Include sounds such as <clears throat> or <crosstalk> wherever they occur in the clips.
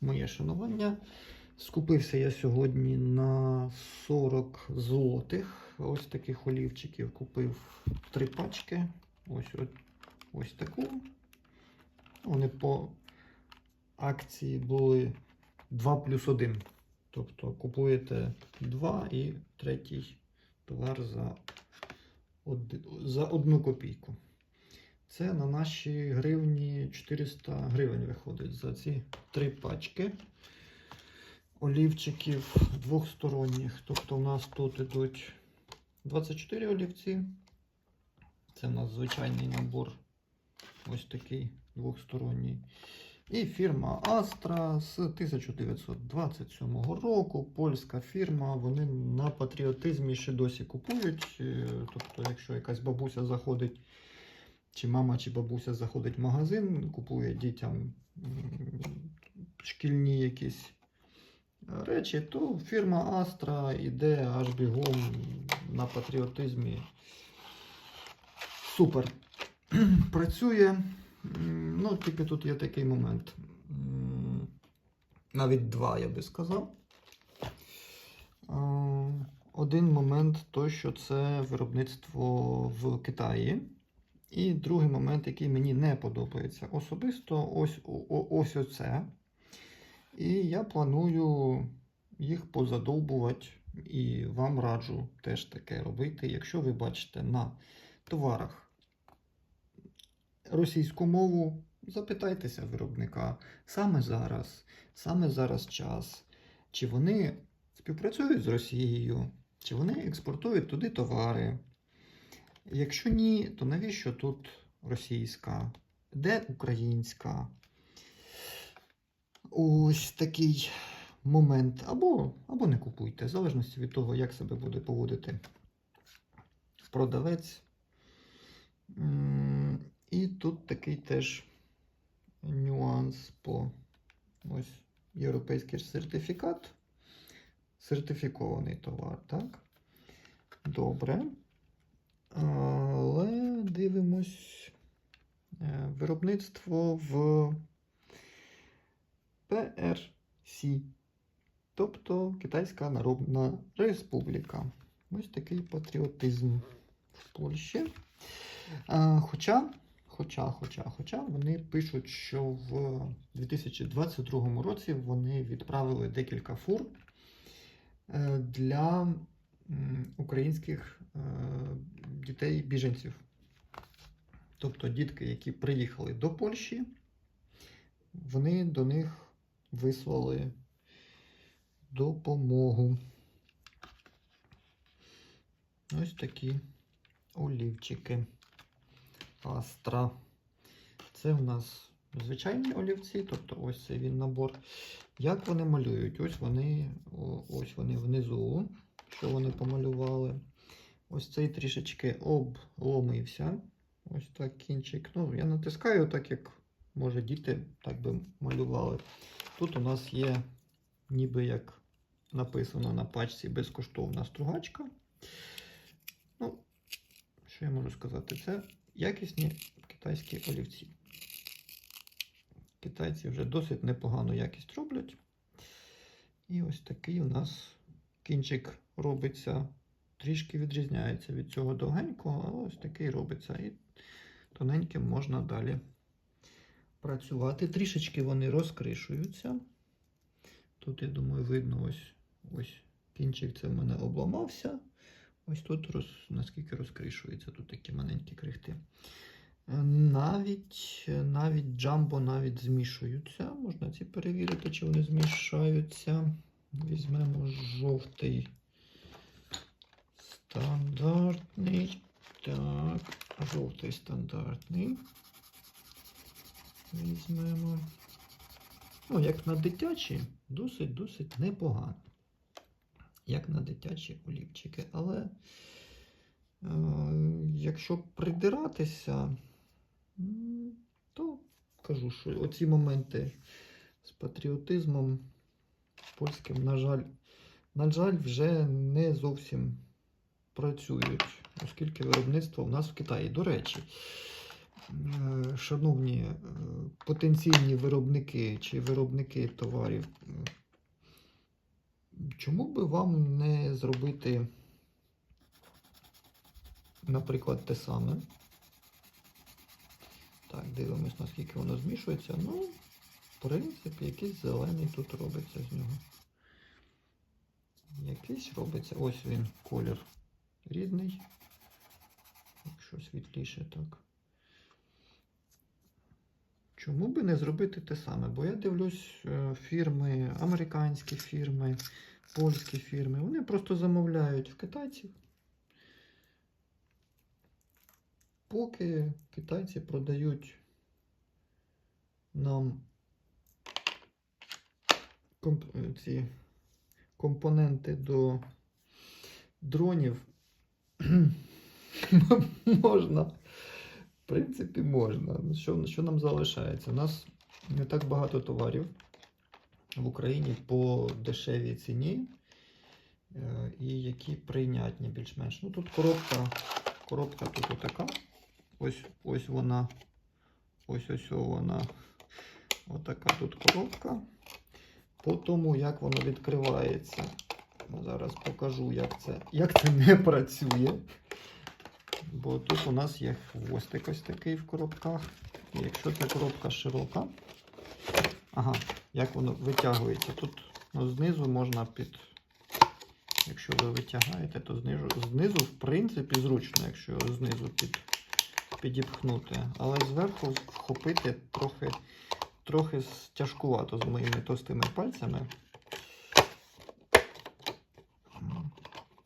моє шанування. Скупився я сьогодні на 40 злотих. Ось таких олівчиків купив три пачки. Ось, ось, ось таку. Вони по акції були 2 плюс 1. Тобто купуєте 2 і третій товар за, од... за одну копійку. Це на наші гривні 400 гривень виходить за ці три пачки олівчиків двохсторонніх. Тобто у нас тут ідуть 24 олівці. Це у нас звичайний набор. Ось такий двохсторонній. І фірма Astra з 1927 року. Польська фірма. Вони на патріотизмі ще досі купують. Е, Тобто, якщо якась бабуся заходить, чи мама, чи бабуся заходить в магазин, купує дітям шкільні якісь речі, то фірма Astra йде аж бігом на патріотизмі. Супер. <clears throat> Працює. Ну, тільки тут є такий момент. Навіть два, я би сказав. Один момент той, що це виробництво в Китаї. І другий момент, який мені не подобається особисто, ось, ось оце. І я планую їх позадовбувати і вам раджу теж таке робити. Якщо ви бачите на товарах російську мову, запитайтеся виробника саме зараз, саме зараз час, чи вони співпрацюють з Росією, чи вони експортують туди товари. Якщо ні, то навіщо тут російська? Де українська? Ось такий момент. Або, або не купуйте, в залежності від того, як себе буде поводити продавець. І тут такий теж нюанс по ось європейський сертифікат. Сертифікований товар, так? Добре. Але дивимось е, виробництво в ПРС, тобто Китайська Народна Республіка. Ось такий патріотизм в Польщі. Хоча, хоча, хоча, хоча вони пишуть, що в 2022 році вони відправили декілька фур е, для українських е, дітей-біженців. Тобто дітки, які приїхали до Польщі, вони до них вислали допомогу. Ось такі олівчики. Астра. Це у нас звичайні олівці, тобто ось це він набор. Як вони малюють? Ось вони, ось вони внизу, що вони помалювали. Ось цей трішечки обломився. Ось так кінчик. Ну, я натискаю, так як може діти так би малювали. Тут у нас є, ніби як написано на пачці, безкоштовна стругачка. Ну, що я можу сказати? Це якісні китайські олівці. Китайці вже досить непогану якість роблять. І ось такий у нас кінчик робиться, трішки відрізняється від цього довгенького, але ось такий робиться. І тоненьким можна далі працювати. Трішечки вони розкришуються. Тут, я думаю, видно ось, ось кінчик це в мене обламався. Ось тут роз, наскільки розкришується, тут такі маленькі крихти. Навіть, навіть джамбо навіть змішуються. Можна ці перевірити, чи вони змішаються. Візьмемо жовтий стандартний. Так, жовтий стандартний. Візьмемо. Ну, як на дитячі, досить-досить непогано. Як на дитячі олівчики. Але е, якщо придиратися, то кажу, що оці моменти з патріотизмом польським, на жаль, на жаль, вже не зовсім працюють, оскільки виробництво в нас в Китаї. До речі, е, шановні е, потенційні виробники чи виробники товарів, е, чому би вам не зробити, наприклад, те саме? Так, дивимось, наскільки воно змішується. Ну, принципі, якийсь зелений тут робиться з нього. Якийсь робиться. Ось він, колір рідний. Якщо світліше, так. Чому би не зробити те саме? Бо я дивлюсь е, фірми, американські фірми, польські фірми, вони просто замовляють в китайців. Поки китайці продають нам комп... е, ці компоненти до дронів, <clears throat> можна. В принципі, можна. Що, що нам залишається? У нас не так багато товарів в Україні по дешевій ціні, е, і які прийнятні більш-менш. Ну тут коробка, коробка тут отака. Ось ось вона. Ось ось вона. Отака тут коробка. По тому, як воно відкривається. Зараз покажу, як це, як це не працює. Бо тут у нас є хвостик ось такий в коробках. І якщо ця коробка широка, ага, як воно витягується. Тут ну, знизу можна під. Якщо ви витягаєте, то знизу, знизу в принципі, зручно, якщо знизу під, підіпхнути. Але зверху вхопити трохи, трохи тяжкувато з моїми товстими пальцями.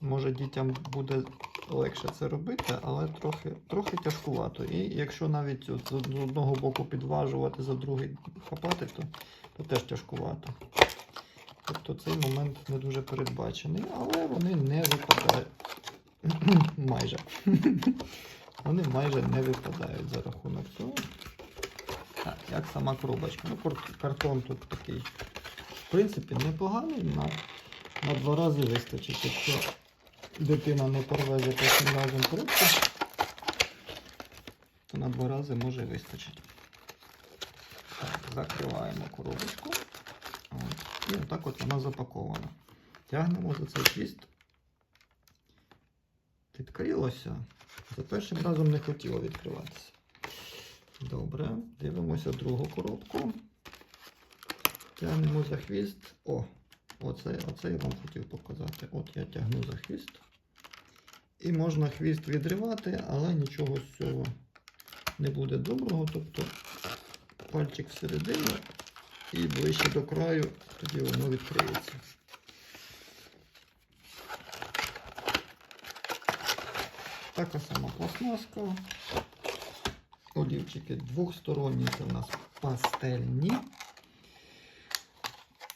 Може дітям буде легше це робити, але трохи, трохи тяжкувато. І якщо навіть от з одного боку підважувати, за другий хапати, то, то теж тяжкувато. Тобто цей момент не дуже передбачений, але вони не випадають. <clears throat> майже. <clears throat> вони майже не випадають за рахунок цього. Як сама коробочка. Ну, картон тут такий, в принципі, непоганий. На, на два рази вистачить, якщо дитина не порве за разом коробку, то на два рази може вистачити. Так, закриваємо коробочку. От. І отак от вона запакована. Тягнемо за цей хвіст. Відкрилося. За першим разом не хотіло відкриватися. Добре, дивимося другу коробку. Тягнемо за хвіст. О, оце, оце я вам хотів показати. От я тягну за хвіст. І можна хвіст відривати, але нічого з цього не буде доброго. Тобто пальчик всередину і ближче до краю, тоді воно відкриється. Така сама пластмаска. Олівчики двохсторонні, це у нас пастельні.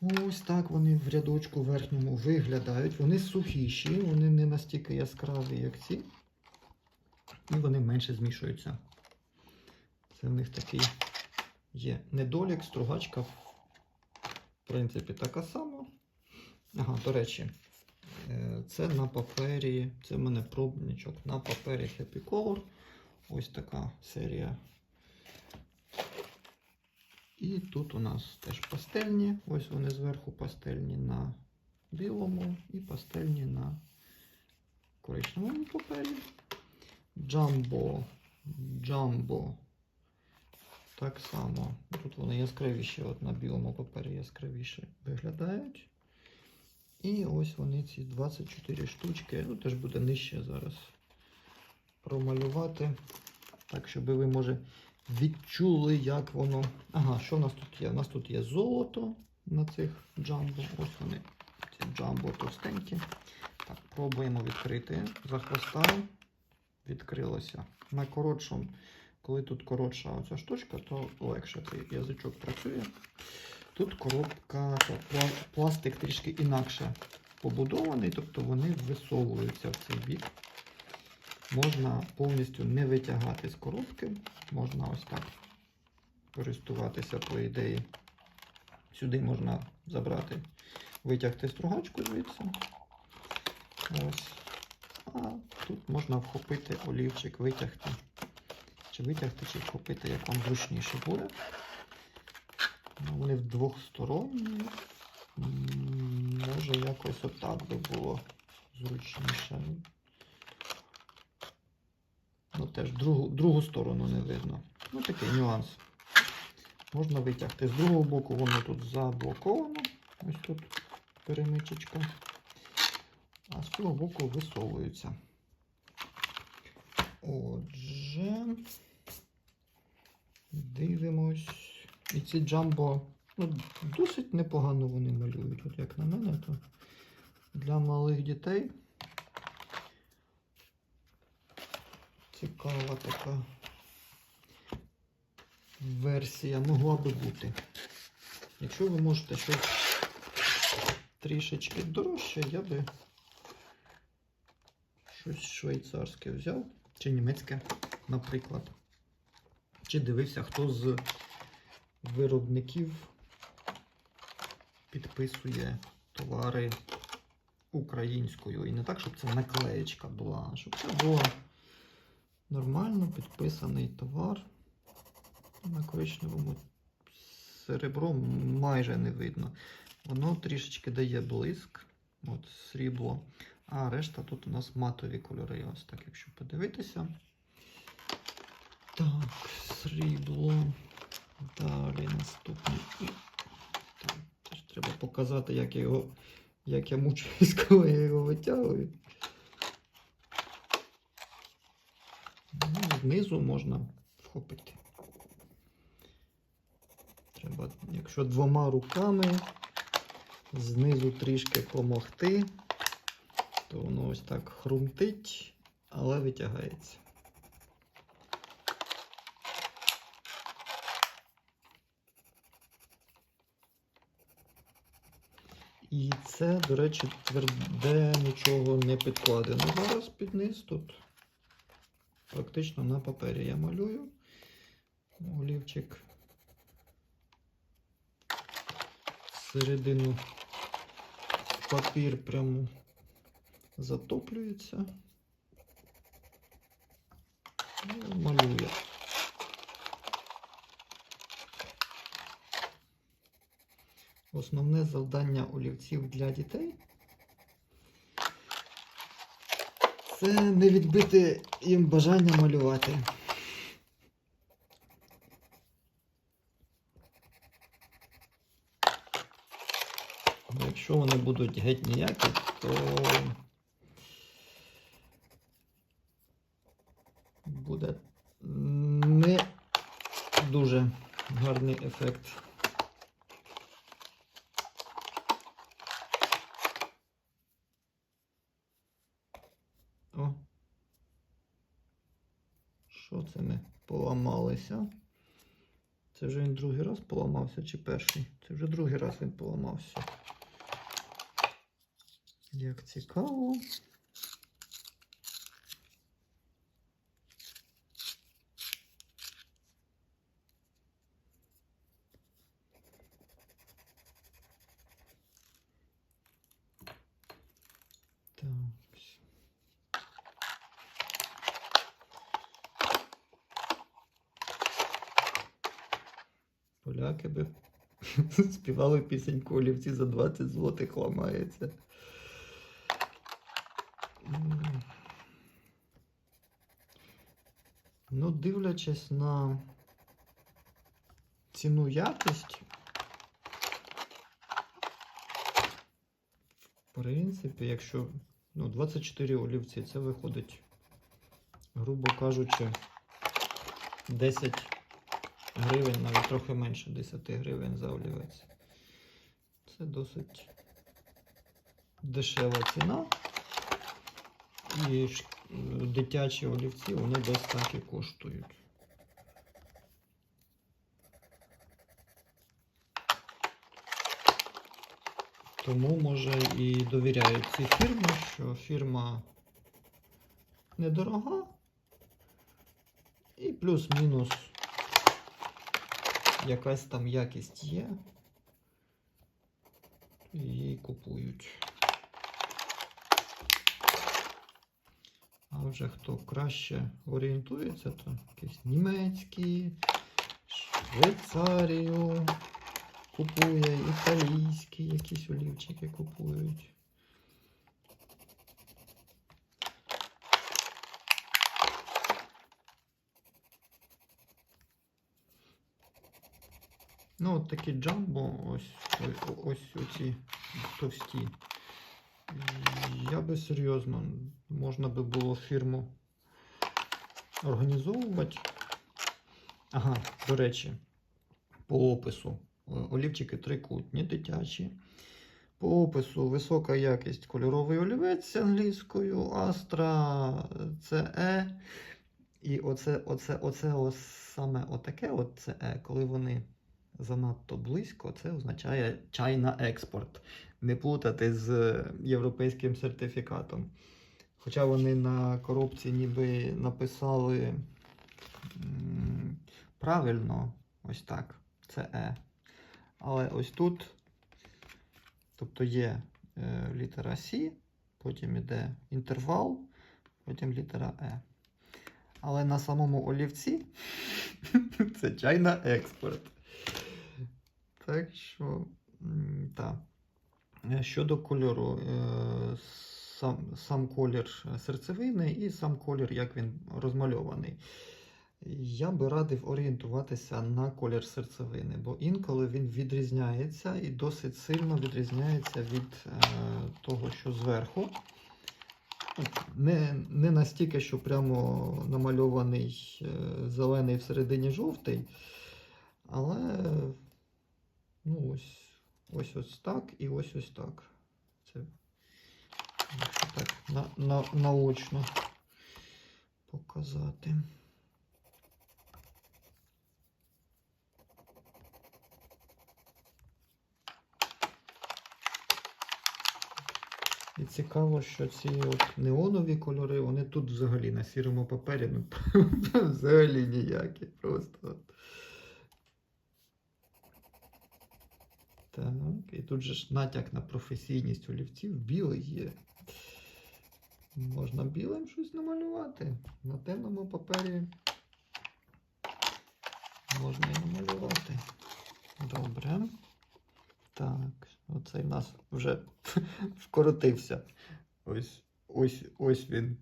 Ось так вони в рядочку верхньому виглядають. Вони сухіші, вони не настільки яскраві, як ці. І вони менше змішуються. Це в них такий є недолік, стругачка, в принципі, така сама. Ага, до речі, е, це на папері, це в мене пробничок на папері Happy Color. Ось така серія. І тут у нас теж пастельні. Ось вони зверху пастельні на білому і пастельні на коричневому папері. Джамбо. Джамбо. Так само. Тут вони яскравіші, от на білому папері яскравіше виглядають. І ось вони ці 24 штучки. Ну, теж буде нижче зараз промалювати. Так, щоб ви, може, відчули, як воно. Ага, що в нас тут є? У нас тут є золото на цих джамбо. Ось вони. Ці джамбо товстенькі. Так, пробуємо відкрити. За хвоста відкрилося. На коротшому, коли тут коротша оця штучка, то легше цей язичок працює. Тут коробка, пла- пластик трішки інакше побудований, тобто вони висовуються в цей бік. Можна повністю не витягати з коробки, можна ось так користуватися по ідеї. Сюди можна забрати, витягти стругачку звідси. Ось. А тут можна вхопити олівчик, витягти Чи витягти, чи вхопити, як вам зручніше буде. Ну, вони в двохсторонні. М, Може якось отак би було зручніше. Теж другу, другу сторону не видно. Ну такий нюанс. Можна витягти. З другого боку воно тут заблоковано. Ось тут перемичечка. А з цього боку висовується. Отже, дивимось. І ці джамбо ну, досить непогано вони малюють. От як на мене, то для малих дітей цікава така версія могла би бути. Якщо ви можете щось трішечки дорожче, я би щось швейцарське взяв, чи німецьке, наприклад. Чи дивився, хто з виробників підписує товари українською. І не так, щоб це наклеєчка була, а щоб це було нормально підписаний товар. На коричневому серебро майже не видно. Воно трішечки дає блиск, от срібло. А решта тут у нас матові кольори. Ось так, якщо подивитися. Так, срібло. Далі наступний. Так, теж треба показати, як я його. Як я мучуюсь, <laughs> коли я його витягую. Ну, знизу можна вхопити. Треба, якщо двома руками знизу трішки помогти, то воно ось так хрумтить, але витягається. І це, до речі, тверде нічого не підкладено. Зараз під низ тут практично на папері я малюю. Олівчик всередину папір прямо затоплюється. І малює. Основне завдання олівців для дітей це не відбити їм бажання малювати. Якщо вони будуть геть ніякі, то буде не дуже гарний ефект. О. Що це ми поламалися? Це вже він другий раз поламався чи перший? Це вже другий раз він поламався. Як цікаво. Так. Поляки би <laughs> співали пісеньку олівці за 20 злотих ламається. Ну, дивлячись на ціну якість, в принципі, якщо ну, 24 олівці, це виходить, грубо кажучи, 10 гривень, навіть трохи менше 10 гривень за олівець. Це досить дешева ціна. І дитячі олівці вони десь так і коштують. Тому, може, і довіряють цій фірмі, що фірма недорога. І плюс-мінус якась там якість є. Її купують. А вже хто краще орієнтується, то якісь німецькі, Швейцарію купує, італійські якісь олівчики купують. Ну, от такі джамбо, ось, ось, ось оці товсті. Я би серйозно, можна би було фірму організовувати. Ага, до речі, по опису. Олівчики трикутні, дитячі. По опису висока якість кольоровий олівець англійською, Astra CE. І оце, оце, оце ось саме отаке от CE, коли вони занадто близько, це означає чайна експорт. Не плутати з європейським сертифікатом. Хоча вони на коробці ніби написали правильно, ось так, це Е. Але ось тут, тобто є е, літера С, потім іде інтервал, потім літера Е. Але на самому олівці <laughs> це чайна експорт. Так що, так. Е, Щодо кольору, е, сам, сам колір серцевини і сам колір, як він розмальований. Я би радив орієнтуватися на колір серцевини, бо інколи він відрізняється і досить сильно відрізняється від е, того, що зверху. Не, не настільки, що прямо намальований зелений всередині жовтий, але ну, ось, ось ось так і ось ось так. Це так на, на, наочно показати. І цікаво, що ці от неонові кольори, вони тут взагалі на сірому папері, ну <laughs> взагалі ніякі. Просто. от. Так, і тут же ж натяк на професійність олівців білий є. Можна білим щось намалювати. На темному папері можна і намалювати. Добре. Так, оцей в нас вже <laughs> вкоротився. Ось, ось, ось він.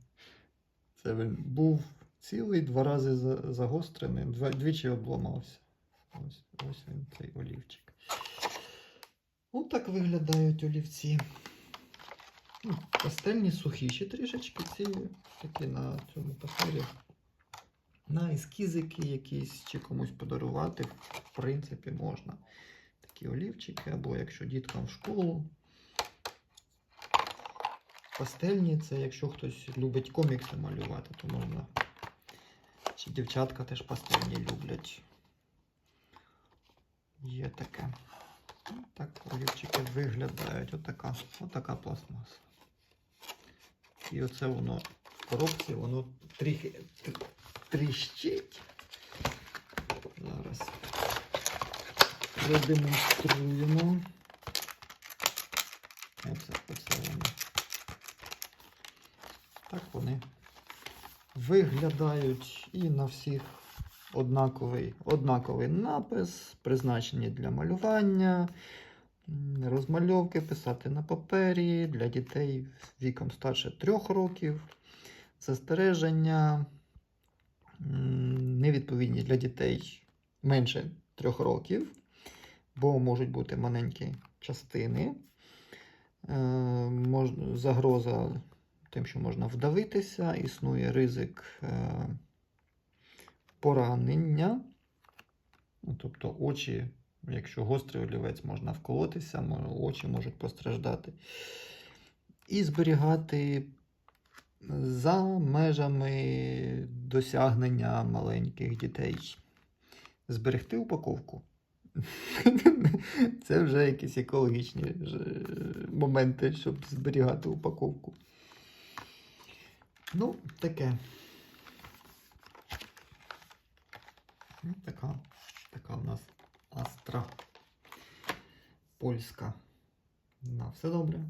Це він був цілий, два рази загострений, двічі обламався. Ось, ось він, цей олівчик. Ось так виглядають олівці. Ну, Пастельні сухіші трішечки ці такі на цьому папері. На ескізики якісь чи комусь подарувати, в принципі, можна. Такі олівчики, або якщо діткам в школу. Пастельні це якщо хтось любить комікси малювати, то можна. Чи дівчатка теж пастельні люблять. Є таке. Так олівчики виглядають. Отака, отака пластмаса. І оце воно в коробці, воно трохи тріщить. Зараз продемонструємо. Оце, оце воно. Так вони виглядають і на всіх однаковий, однаковий напис, призначені для малювання, розмальовки, писати на папері для дітей віком старше 3 років, застереження, невідповідні для дітей менше 3 років, бо можуть бути маленькі частини. Е, загроза тим, що можна вдавитися, існує ризик е, поранення. Ну, тобто очі, якщо гострий олівець, можна вколотися, очі можуть постраждати. І зберігати за межами досягнення маленьких дітей. Зберегти упаковку. <laughs> Це вже якісь екологічні моменти, щоб зберігати упаковку. Ну, таке. Ну, Така, така в нас астра польська. На все добре.